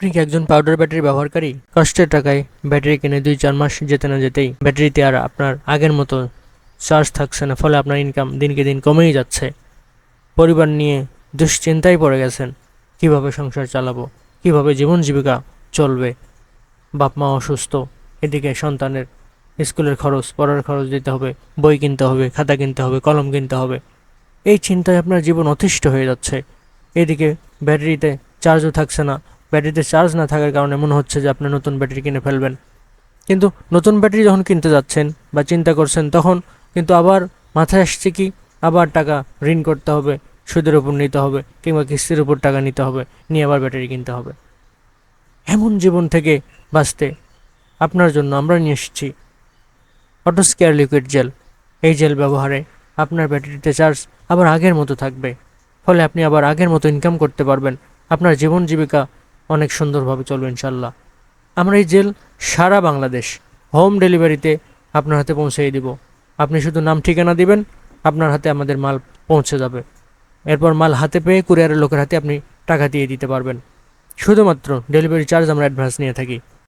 আপনি কি একজন পাউডার ব্যাটারি ব্যবহারকারী? কষ্টের টাকায় ব্যাটারি কিনে দুই, চার মাস যেতে না যেতেই ব্যাটারিতে আর আপনার আগের মতো চার্জ থাকছে না, ফলে আপনার ইনকাম দিনকে দিন কমেই যাচ্ছে। পরিবার নিয়ে দুশ্চিন্তায় পড়ে গেছেন। কীভাবে সংসার চালাবো? কীভাবে জীবন জীবিকা চলবে? বাপ মা অসুস্থ, এদিকে সন্তানের স্কুলের খরচ, পড়ার খরচ দিতে হবে, বই কিনতে হবে, খাতা কিনতে হবে, কলম কিনতে হবে। এই চিন্তায় আপনার জীবন অতিষ্ঠ হয়ে যাচ্ছে। এদিকে ব্যাটারিতে চার্জও থাকছে না ব্যাটারিতে চার্জ না থাকার কারণে মনে হচ্ছে যে আপনি নতুন ব্যাটারি কিনে ফেলবেন। কিন্তু নতুন ব্যাটারি যখন কিনতে যাচ্ছেন বা চিন্তা করছেন, তখন কিন্তু আবার মাথায় আসছে কি, আবার টাকা ঋণ করতে হবে, সুদের উপর নিতে হবে কিংবা কিস্তির উপর টাকা নিতে হবে, নিয়ে আবার ব্যাটারি কিনতে হবে। এমন জীবন থেকে বাঁচতে আপনার জন্য আমরা নিয়ে এসেছি অটোস্কেয়ার লিকুইড জেল এই জেল ব্যবহারে আপনার ব্যাটারিতে চার্জ আবার আগের মতো থাকবে। ফলে আপনি আবার আগের মতো ইনকাম করতে পারবেন। আপনার জীবন জীবিকা অনেক সুন্দরভাবে চলবে ইনশাল্লাহ আমরা এই জেল সারা বাংলাদেশ হোম ডেলিভারিতে আপনার হাতে পৌঁছেই দিব। আপনি শুধু নাম ঠিকানা দিবেন, আপনার হাতে আমাদের মাল পৌঁছে যাবে। এরপর মাল হাতে পেয়ে কুরিয়ারের লোকের হাতে আপনি টাকা দিয়ে দিতে পারবেন। শুধুমাত্র ডেলিভারি চার্জ আমরা অ্যাডভান্স নিয়ে থাকি।